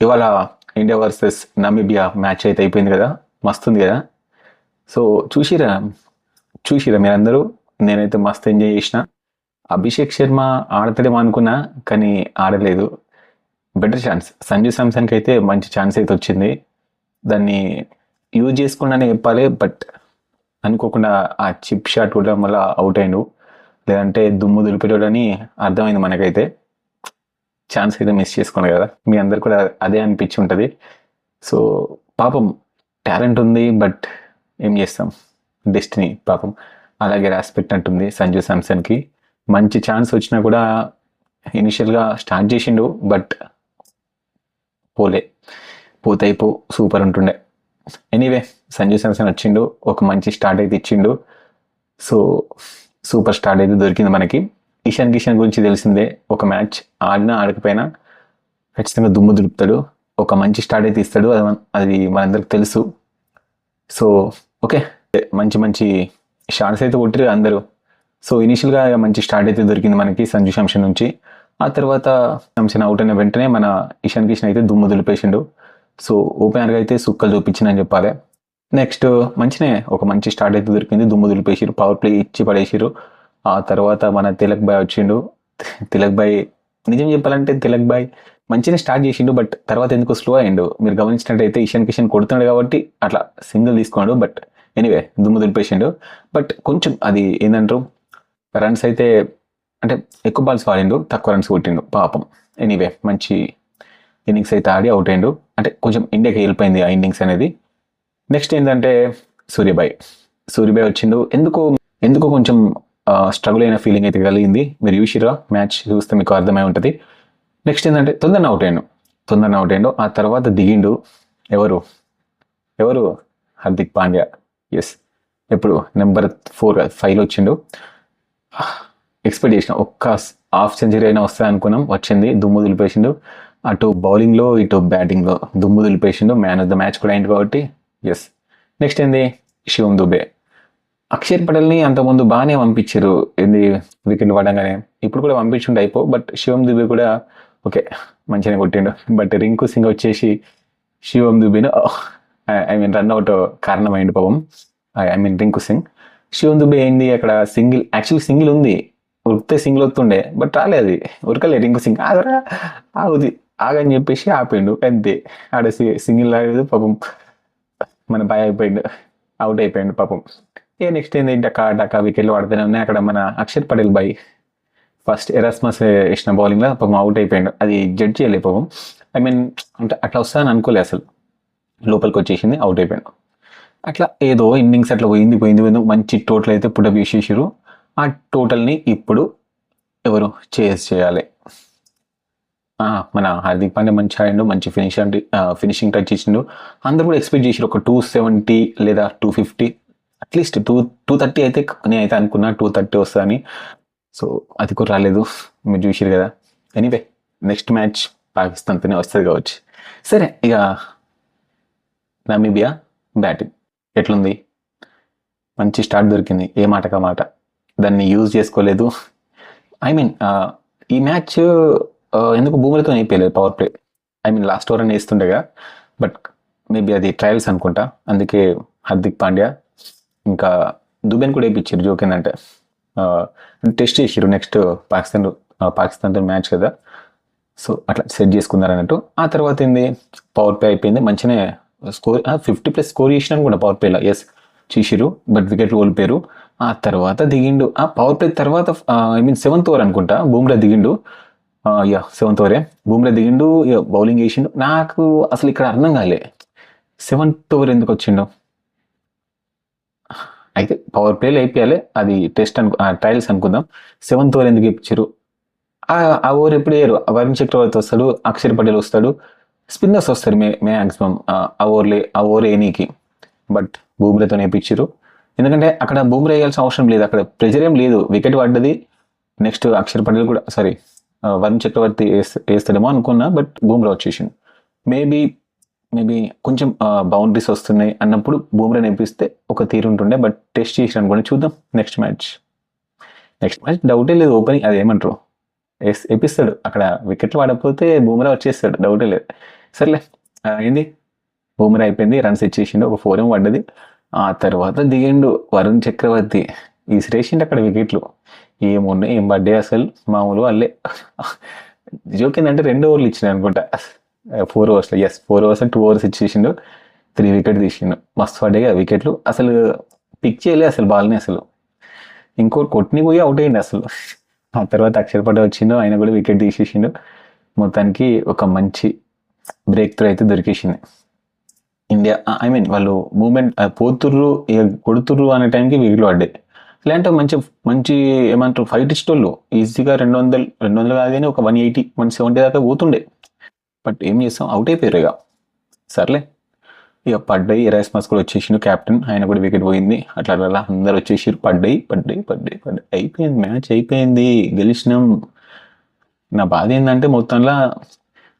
ఇవాళ India versus Namibia match అయితే అయిపోయింది కదా? మస్తుంది కదా? సో చూసిరా చూసిరా మీరందరూ? నేనైతే మస్తు ఎంజాయ్ చేసిన. అభిషేక్ శర్మ ఆడతాడేమో అనుకున్నా కానీ ఆడలేదు. Better chance. సంజు శాంసన్కి అయితే మంచి ఛాన్స్ అయితే వచ్చింది. దాన్ని యూజ్ చేసుకుండానే చెప్పాలి బట్ అనుకోకుండా ఆ చిప్ షాట్ కూడా వల్ల అవుట్ అయిండు. లేదంటే దుమ్ము దులిపేటోడని అర్థమైంది మనకైతే. ఛాన్స్ అయితే మిస్ చేసుకోండి కదా. మీ అందరు కూడా అదే అనిపించి ఉంటుంది. సో పాపం టాలెంట్ ఉంది బట్ ఏం చేస్తాం? డెస్టినీ పాపం. అలాగే రాసి పెట్టినట్టుంది సంజు శాంసన్కి. మంచి ఛాన్స్ వచ్చినా కూడా ఇనిషియల్గా స్టార్ట్ చేసిండు బట్ పోలే. పోతే పో సూపర్ ఉంటుండే. ఎనీవే సంజు శాంసన్ వచ్చిండు ఒక మంచి స్టార్ట్ అయితే ఇచ్చిండు. సో సూపర్ స్టార్ట్ అయితే దొరికింది మనకి. ఇషాన్ కిషన్ గురించి తెలిసిందే. ఒక మ్యాచ్ ఆడినా ఆడకపోయినా ఖచ్చితంగా దుమ్ము దులుపుతాడు. ఒక మంచి స్టార్ట్ అయితే ఇస్తాడు. అది అది మనందరికి తెలుసు. So okay. మంచి మంచి షార్ట్స్ అయితే కొట్టిరు అందరూ. సో ఇనిషియల్గా మంచి స్టార్ట్ అయితే దొరికింది మనకి సంజు శాంసన్ నుంచి. ఆ తర్వాత శాంసన్ అవుట్ అయిన వెంటనే మన ఇషాన్ కిషన్ అయితే దుమ్ము దులిపేసిండు. సో ఓపెనర్గా అయితే సుక్కలు చూపించిందని చెప్పాలి. నెక్స్ట్ మంచినే ఒక మంచి స్టార్ట్ అయితే దొరికింది. దుమ్ము దులిపేసిరు పవర్ ప్లే ఇచ్చి పడేసిరు. ఆ తర్వాత మన తిలక్ బాయ్ వచ్చిండు. తిలక్ బాయ్ నిజం చెప్పాలంటే తిలక్ బాయ్ మంచిగా స్టార్ట్ చేసిండు బట్ తర్వాత ఎందుకు స్లో అయిండు. మీరు గమనించినట్టయితే ఇషాన్ కిషన్ కొడుతున్నాడు కాబట్టి అట్లా సింగిల్ తీసుకోండు బట్ ఎనీవే దుమ్ము దులిపేసిండు. బట్ కొంచెం అది ఏంటంటారు రన్స్ అయితే అంటే ఎక్కువ బాల్స్ వాడిండు తక్కువ రన్స్ కొట్టిండు పాపం. ఎనీవే మంచి ఇన్నింగ్స్ అయితే ఆడి అవుట్ అయిండు. అంటే కొంచెం ఇండియాకి వెళ్ళిపోయింది ఆ ఇన్నింగ్స్ అనేది. నెక్స్ట్ ఏంటంటే సూర్యబాయ్. సూర్యబాయ్ వచ్చిండు. ఎందుకు ఎందుకు కొంచెం స్ట్రగుల్ అయిన ఫీలింగ్ అయితే కలిగింది. మీరు యూషిరా మ్యాచ్ చూస్తే మీకు అర్థమై ఉంటుంది. నెక్స్ట్ ఏంటంటే తొందరన అవుట్ అయ్యాను తొందరన అవుట్ అయ్యాడు. ఆ తర్వాత దిగిండు. ఎవరు? ఎవరు? హార్దిక్ పాండ్యా. ఎస్ ఎప్పుడు నెంబర్ ఫోర్ ఫైవ్లో వచ్చిండు. ఎక్స్పెక్ట్ చేసిన ఒక్క హాఫ్ సెంచరీ అయినా వస్తా అనుకున్నాం. వచ్చింది దుమ్ము దులిపేసిండు. అటు బౌలింగ్లో ఇటు బ్యాటింగ్లో దుమ్ము దులిపేసిండు. మ్యాన్ ఆఫ్ ద మ్యాచ్ కూడా అయింది కాబట్టి ఎస్ నెక్స్ట్ ఏంది? శివం దుబే. అక్షర్ పటేల్ని అంతకుముందు బాగానే పంపించారు ఏంది వికెట్లు పడంగానే. ఇప్పుడు కూడా పంపించుండే అయిపో బట్ శివం దుబే కూడా ఓకే మంచిగానే కొట్టిండు. బట్ రింకు సింగ్ వచ్చేసి శివం దుబేను ఐ మీన్ రన్ అవుట్ కారణమైంది పాపం. I mean Rinku Singh. శివం దుబే ఏంది అక్కడ సింగిల్ యాక్చువల్ సింగిల్ ఉంది. ఉరికితే సింగిల్ వస్తుండే బట్ రాలే అది రింకు సింగ్. ఆగరా ఆగుది ఆగని చెప్పేసి ఆపిండు అంతే. ఆడ సింగిల్ రాలేదు పాపం. మన బాయ్ అయిపోయిండు అవుట్ అయిపోయిండు పాపం. ఏ నెక్స్ట్ ఏంది? డకా డకా వికెట్లు పడుతూనే ఉన్నాయి. అక్కడ మన Axar Patel by first Erasmus వేసిన బౌలింగ్లో పాపం అవుట్ అయిపోయాడు. అది జడ్జ్ చేయలే పాపం. ఐ మీన్ అంటే అట్లా వస్తుందని అనుకోలే అసలు. లోపలికి వచ్చేసింది అవుట్ అయిపోయాడు. అట్లా ఏదో ఇన్నింగ్స్ అట్లా పోయింది పోయింది పోయింది. మంచి టోటల్ అయితే పుట్టప్ చేసేసారు ఆ టోటల్ని ఇప్పుడు ఎవరు చేస్ చేయాలి? మన హార్దిక్ పాండే మంచి ఆడిండు మంచి ఫినిషింగ్ ఫినిషింగ్ టచ్ ఇచ్చిండు. అందరూ కూడా ఎక్స్పెక్ట్ చేసారు ఒక టూ సెవెంటీ లేదా two fifty at least two two thirty అయితే నేనైతే అనుకున్నా టూ థర్టీ వస్తుందని. సో అది కూడా రాలేదు. మీరు చూసారు కదా. ఎనీవే నెక్స్ట్ మ్యాచ్ పాకిస్తాన్తోనే వస్తుంది కావచ్చు. సరే ఇక నమీబియా బ్యాటింగ్ ఎట్లుంది? మంచి స్టార్ట్ దొరికింది. ఏ మాటక మాట? దాన్ని యూజ్ చేసుకోలేదు. ఐ మీన్ ఈ మ్యాచ్ ఎందుకు భూములతో అయిపోయలేదు power play I mean last over అని వేస్తుండగా. బట్ మేబీ అది ట్రయల్స్ అనుకుంటా. అందుకే హార్దిక్ పాండ్యా ఇంకా దుబెన్ కూడా వేయించారు జోక్ ఏంటంటే టెస్ట్ చేసారు నెక్స్ట్ పాకిస్తాన్ పాకిస్తాన్తో మ్యాచ్ కదా. సో అట్లా సెట్ చేసుకున్నారు అన్నట్టు. ఆ తర్వాత ఏంది పవర్ ప్లే అయిపోయింది మంచిగానే స్కోర్ ఫిఫ్టీ ప్లస్ స్కోర్ చేసిన కూడా పవర్ ప్లేలో ఎస్ చేసిరు బట్ వికెట్ ఓడిపోయారు ఆ తర్వాత దిగిండు ఆ పవర్ ప్లే తర్వాత ఐ మీన్ సెవెంత్ ఓవర్ అనుకుంటా బూమ్రా దిగిండు. యా సెవెంత్ ఓవరే బూమ్రా దిగిండు బౌలింగ్ వేసిండు నాకు అసలు ఇక్కడ అర్థం కాలే. సెవెంత్ ఓవర్ ఎందుకు వచ్చిండు? అయితే పవర్ ప్లేలో అయిపోయాలి. అది టెస్ట్ అను ట్రయల్స్ అనుకుందాం. సెవెంత్ ఓవర్ ఎందుకు ఇచ్చారు ఆ- ఓవర్ ఎప్పుడు వేయరు? వరుణ్ చక్రవర్తి వస్తాడు అక్షర్ పటేల్ వస్తాడు. స్పిన్నర్స్ వస్తారు మే మ్యాక్సిమం ఆ ఓవర్లే ఆ ఓవర్ ఏనీకి బట్ బూమ్రాతో నేర్పించారు ఎందుకంటే అక్కడ బూమ్రా వేయాల్సిన అవసరం లేదు. అక్కడ ప్రెజర్ ఏం లేదు. వికెట్ పడ్డది. నెక్స్ట్ అక్షర్ పటేల్ కూడా సారీ వరుణ్ చక్రవర్తి వేస్తాడేమో అనుకున్నా బట్ బూమ్రా వచ్చేసిండు. మేబీ మేబీ కొంచెం బౌండరీస్ వస్తున్నాయి అన్నప్పుడు బూమ్రా నేర్పిస్తే ఒక తీరు ఉంటుండే బట్ టెస్ట్ చేసిన అనుకోండి చూద్దాం. నెక్స్ట్ మ్యాచ్ నెక్స్ట్ మ్యాచ్ డౌటే లేదు ఓపెనింగ్ అది ఏమంటారు? ఎస్ వేపిస్తాడు అక్కడ వికెట్లు పడకపోతే బూమ్రా వచ్చేస్తాడు డౌటే లేదు. సర్లే ఏంది? బూమ్రా అయిపోయింది రన్స్ ఇచ్చేసిండు ఒక ఫోర్ ఏం పడ్డది. ఆ తర్వాత దిగిండు వరుణ్ చక్రవర్తి. విసిరేసిండు అక్కడ వికెట్లు ఏమున్నాయి ఏం పడ్డాయి అసలు? మామూలు వాళ్ళే జోక్ ఏంటంటే రెండు ఓవర్లు ఇచ్చినాయి అనుకుంటా. Four ఓవర్స్లో yes four overs two overs ఇచ్చేసిండు. Three wicket తీసిండు. మస్తు పడ్డాయి ఆ వికెట్లు అసలు పిక్ చేయలే అసలు బాల్ని అసలు. ఇంకో కొట్టిని పోయి అవుట్ అయ్యింది అసలు. ఆ తర్వాత అక్షర్ పట వచ్చిండు. ఆయన కూడా వికెట్ తీసేసిండు. మొత్తానికి ఒక మంచి బ్రేక్ త్రూ అయితే దొరికేసింది. ఇండియా ఐ మీన్ వాళ్ళు మూమెంట్ పోతుర్రు ఇక కొడుతుర్రు అనే టైంకి వికెట్లు పడ్డాయి. ఇలాంటి మంచి మంచి ఏమంటారు ఫైట్ ఇష్టోళ్ళు ఈజీగా రెండు వందలు రెండు వందలు కాదు కానీ ఒక వన్ ఎయిటీ వన్ సెవెంటీ దాకా పోతుండే. బట్ ఏం చేస్తాం? అవుట్ అయిపోయారు ఇక. సర్లే. ఇక పడ్డాయి ఇరాస్ మస్ కూడా వచ్చేసిండు కెప్టెన్ ఆయన కూడా వికెట్ పోయింది. అట్లా అట్లా అందరు వచ్చేసారు పడ్డాయి పడ్డాయి పడ్డాయి పడ్డాయి. అయిపోయింది మ్యాచ్ అయిపోయింది. గెలిచినాం. నా బాధ ఏంటంటే మొత్తంలో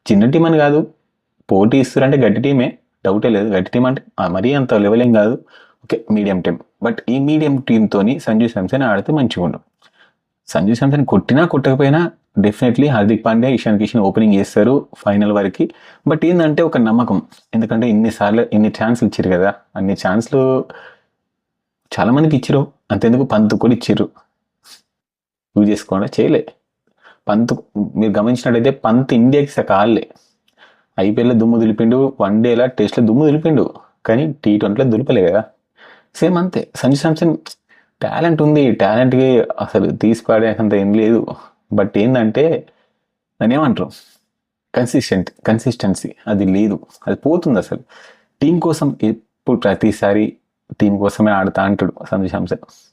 చిన్న టీం అని కాదు. పోటీ ఇస్తారంటే గట్టి టీమే డౌటే లేదు. గట్టి టీం అంటే మరీ అంత లెవెల్ ఏం కాదు. ఓకే మీడియం టీం బట్ ఈ మీడియం టీంతోని సంజు శాంసన్ ఆడితే మంచిగా ఉండు సంజు శాంసన్ కొట్టినా కొట్టకపోయినా డెఫినెట్లీ హార్దిక్ పాండ్యా ఇషాన్ కిషన్ ఓపెనింగ్ చేస్తారు ఫైనల్ వరకు. బట్ ఏంటంటే ఒక నమ్మకం. ఎందుకంటే ఇన్నిసార్లు ఇన్ని ఛాన్స్లు ఇచ్చారు కదా. అన్ని ఛాన్స్లు చాలామందికి ఇచ్చారు అంతెందుకు? పంత్ కూడా ఇచ్చారు యూజ్ చేసుకోకుండా చేయలే. పంత్ మీరు గమనించినట్టయితే పంత్ ఇండియాకి సకాలే ఆడలే ఐపీఎల్లో దుమ్ము దులిపిండు వన్ డేలా టెస్ట్లో దుమ్ము దులిపిండు. కానీ టీ ట్వంటీలో దులిపలే కదా. సేమ్ అంతే. సంజు శాంసన్ టాలెంట్ ఉంది. టాలెంట్కి అసలు తీసి అంత ఏం లేదు. బట్ ఏంటంటే దాన్ని ఏమంటారు కన్సిస్టెంట్ కన్సిస్టెన్సీ అది లేదు. అది పోతుంది అసలు. టీం కోసం ఎప్పుడు ప్రతిసారి టీం కోసమే ఆడతా అంటాడు సంజు శాంసన్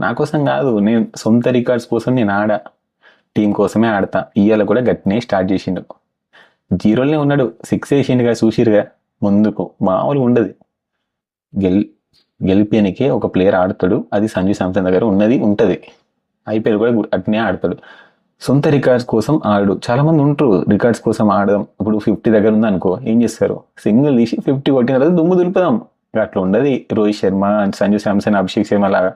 నా కోసం కాదు నేను సొంత రికార్డ్స్ కోసం నేను ఆడా. టీం కోసమే ఆడతా. ఇవాళ కూడా గట్టినే స్టార్ట్ చేసిండు. జీరోలోనే ఉన్నాడు. సిక్స్ వేసిండుగా చూసిరుగా ముందుకు. మామూలుగా ఉండదు. గెల్ గెలిపేనికే ఒక ప్లేయర్ ఆడతాడు. అది సంజు శాంసన్ దగ్గర ఉన్నది ఉంటుంది. ఐపీఎల్ కూడా అట్నే ఆడతాడు. సొంత రికార్డ్స్ కోసం ఆడు. చాలామంది ఉంటారు రికార్డ్స్ కోసం ఆడదాం ఇప్పుడు ఫిఫ్టీ దగ్గర ఉంది అనుకో ఏం చేస్తారు? సింగిల్ తీసి ఫిఫ్టీ కొట్టిన తర్వాత దుమ్ము దులుపుదాం. అట్లా ఉండదు. రోహిత్ శర్మ సంజు శాంసన్ అభిషేక్ శర్మ లాగా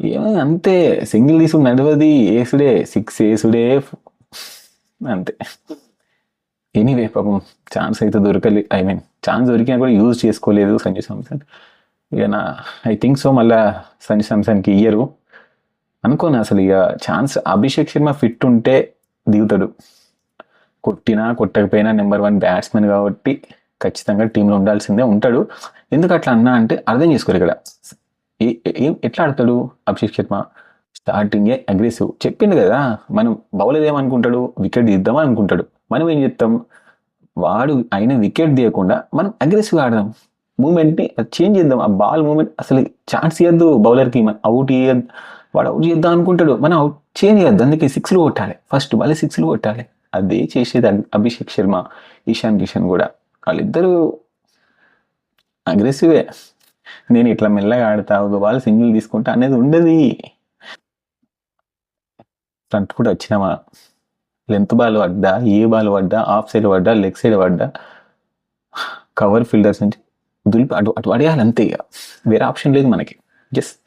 ఏమో అంతే. సింగిల్ తీసి నడవది. ఏసుడే. సిక్స్ ఏసుడే. అంతే. ఎనీవే పాపం ఛాన్స్ అయితే దొరకలేదు ఐ మీన్ ఛాన్స్ దొరికినా కూడా యూజ్ చేసుకోలేదు సంజు శాంసన్. ఇక నా ఐ థింక్ సో మళ్ళా సంజు శాంసన్కి ఇయ్యరు. అనుకోను అసలు ఇక ఛాన్స్ అభిషేక్ శర్మ ఫిట్ ఉంటే దిగుతాడు. కొట్టినా కొట్టకపోయినా నెంబర్ వన్ బ్యాట్స్మెన్ కాబట్టి ఖచ్చితంగా టీంలో ఉండాల్సిందే ఉంటాడు. ఎందుకు అట్లా అన్నా అంటే అర్థం చేసుకోరు ఇక్కడ. ఎట్లా ఆడతాడు అభిషేక్ శర్మ? స్టార్టింగే అగ్రెసివ్ చెప్పింది కదా మనం బౌలర్ ఏమనుకుంటాడు? వికెట్ తీద్దామని అనుకుంటాడు. మనం ఏం చెప్తాం? వాడు అయిన వికెట్ తీయకుండా మనం అగ్రెసివ్ ఆడదాం. మూమెంట్ని చేంజ్ చేద్దాం. ఆ బాల్ మూమెంట్ అసలు ఛాన్స్ ఇవ్వద్దు బౌలర్కి అవుట్ ఇవ్వద్దు వాడు అవుట్ చేద్దాం అనుకుంటాడు మనం అవుట్ చేయనియద్దు అందుకే సిక్స్లు కొట్టాలి. ఫస్ట్ బాల్ సిక్స్లు కొట్టాలి. అదే చేసేది అభిషేక్ శర్మ ఈశాన్ కిషన్ కూడా. వాళ్ళిద్దరూ అగ్రెసివే నేను ఇట్లా మెల్లగా ఆడతా ఒక బాల్ సింగిల్ తీసుకుంటా అనేది ఉండదు. ఫ్రంట్ కూడా వచ్చినామా? లెంత్ బాల్ పడ్డా ఏ బాల్ పడ్డా ఆఫ్ సైడ్ పడ్డా లెగ్ సైడ్ పడ్డా. కవర్ ఫీల్డర్స్ నుంచి దులిపి అటు అటు పడేయాలి అంతే ఇక. వేరే ఆప్షన్ లేదు మనకి. జస్ట్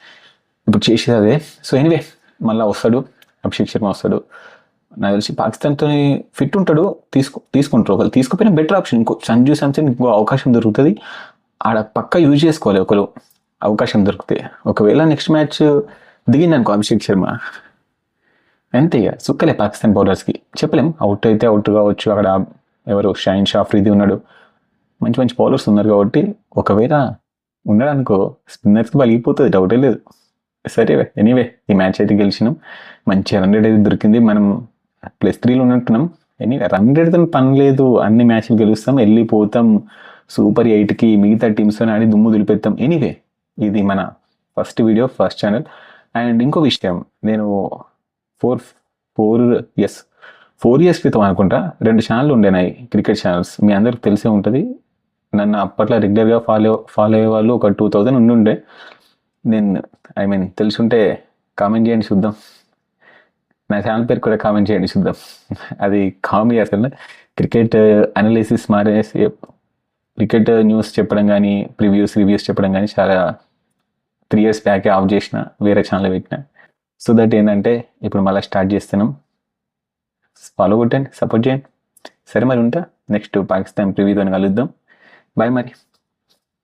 ఇప్పుడు చేసేది అదే. సో ఎనీవే మళ్ళీ వస్తాడు అభిషేక్ శర్మ వస్తాడు. నాకు తెలిసి పాకిస్తాన్తో ఫిట్ ఉంటాడు తీసుకు తీసుకుంటారు ఒకరు తీసుకుపోయినా బెటర్ ఆప్షన్ ఇంకో సంజు శాంసన్ ఇంకో అవకాశం దొరుకుతుంది. ఆడ పక్క యూజ్ చేసుకోవాలి ఒకరు అవకాశం దొరికితే. ఒకవేళ నెక్స్ట్ మ్యాచ్ దిగింది అనుకో అభిషేక్ శర్మ. అంతే ఇక. సుక్కలే పాకిస్తాన్ బౌలర్స్కి చెప్పలేం. అవుట్ అయితే అవుట్ కావచ్చు. అక్కడ ఎవరు? షైన్ షాఫ్రీది ఉన్నాడు. మంచి మంచి బౌలర్స్ ఉన్నారు కాబట్టి ఒకవేళ ఉన్నాడనుకో స్పిన్నర్స్కి పలిగిపోతుంది డౌటే లేదు. సరే ఎనీవే ఈ మ్యాచ్ అయితే గెలిచినాం. మంచి రన్ రేట్ అయితే దొరికింది. మనం ప్లస్ త్రీలో ఉన్నట్టున్నాం ఎనీవే రన్ రేట్తో పని లేదు. అన్ని మ్యాచ్లు గెలుస్తాం వెళ్ళిపోతాం. సూపర్ ఎయిట్కి మిగతా టీమ్స్తో ఆడి దుమ్ము దులిపెత్తాం. ఎనీవే ఇది మన first video first channel and ఇంకో విషయం నేను four four yes four years క్రితం అనుకుంటా రెండు ఛానల్ ఉండేనాయి క్రికెట్ ఛానల్స్ మీ అందరికి తెలిసే ఉంటుంది. నన్ను అప్పట్లో రెగ్యులర్గా ఫాలో ఫాలో అయ్యే వాళ్ళు ఒక టూ థౌజండ్ ఉండుండే. నేను ఐ మీన్ తెలుసుంటే కామెంట్ చేయండి చూద్దాం. నా ఛానల్ పేరు కూడా కామెంట్ చేయండి చూద్దాం. అది కామెడీ అసలు. క్రికెట్ అనాలిసిస్ మారేసి క్రికెట్ న్యూస్ చెప్పడం కానీ ప్రివ్యూస్ రివ్యూస్ చెప్పడం కానీ చాలా త్రీ ఇయర్స్ బ్యాకే ఆఫ్ చేసిన వేరే ఛానల్ పెట్టిన. సో దట్ ఏంటంటే ఇప్పుడు మళ్ళీ స్టార్ట్ చేస్తున్నాం. ఫాలో కొట్టండి సపోర్ట్ చేయండి. సరే మరి ఉంటా. నెక్స్ట్ పాకిస్తాన్ ప్రివ్యూతో కలుద్దాం. బాయ్ మరి.